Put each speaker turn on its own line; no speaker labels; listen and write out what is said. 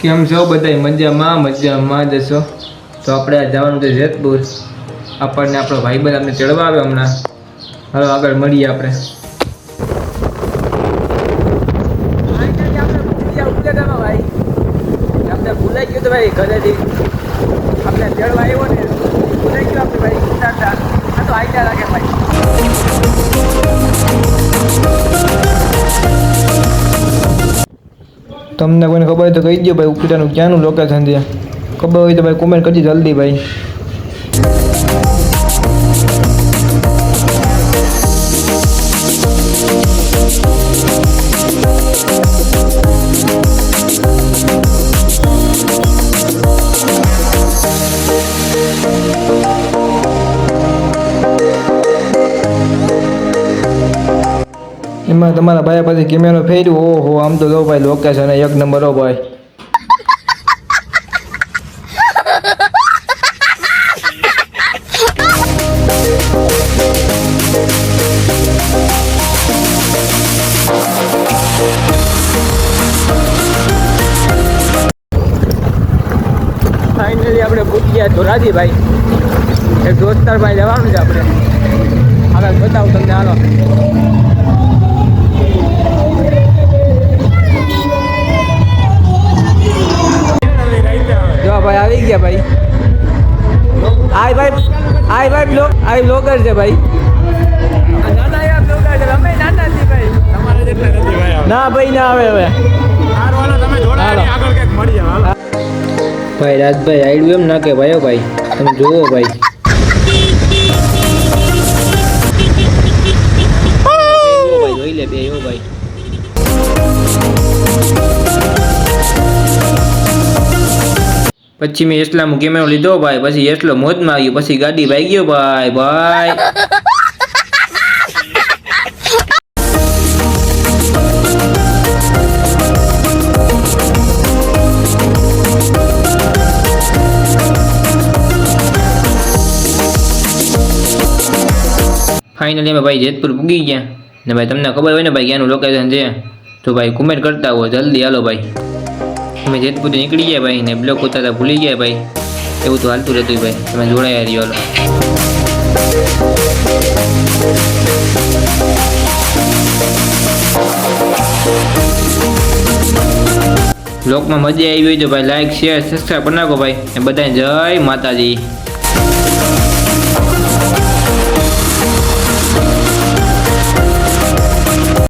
કેમ છો બધા મજામાં મજામાં જશો તો આપણે જવાનું છે જેતપુર. આપણને આપણો ભાઈબંધ આપણે ચડવા આવ્યો હમણાં. હાલો, આગળ મળીએ આપણે. ભૂલાઈ ગયું તો ભાઈ ઘરેથી આપણે ચડવા આવ્યો ને ભૂલાઈ ગયું આપણે ભાઈ. આ તો આઈડિયા લાગે ભાઈ. તમને કોઈને ખબર હોય તો કહી દો ભાઈ ઉપીટાનું ક્યાંનું લોકેશન છે? ખબર હોય તો ભાઈ કોમેન્ટ કરજો જલ્દી ભાઈ. એમાં તમારા ભાઈ પછી કેમેરો ફેર્યો? ઓહો, આમ તો જો ભાઈ લોકેશન એક નંબર હો ભાઈ. ફાઇનલી આપણે પૂછી ગયા ધોરાજી ભાઈ. એક દોસ્તાર ભાઈ જવાનું છે આપણે. આગળ બતાવું તમને હાલો. આય ભાઈ આય ભાઈ બ્લોગ આય બ્લોગર છે ભાઈ. ના ભાઈ, ના આવે હવે. ભાઈ, રાજભાઈ આઈડું એમ ના કે ભાઈ ભાઈ તમે જુઓ ભાઈ પછી મેં એટલામાં કેમેરો લીધો ભાઈ, પછી એટલો મોજમાં આવ્યો, પછી ગાડી ભાઈ ગયો ભાઈ ભાઈ. ફાઇનલી અમે ભાઈ જેતપુર પૂગી ગયા. ને ભાઈ તમને ખબર હોય ને ભાઈ ક્યાંનું લોકેશન છે? તો ભાઈ કોમેન્ટ કરતા હોય જલ્દી હાલો ભાઈ. અમે જેતપુર નીકળી ગયા ભાઈ ને બ્લોક ઉતારતા ભૂલી ગયા ભાઈ. એવું તો હાલતું રહેતું ભાઈ. તમે જોડાયા રહ્યો હાલો. બ્લોકમાં મજા આવી હોય તો ભાઈ લાઈક શેર સબસ્ક્રાઈબ બનાવો ભાઈ. ને બધાને જય માતાજી.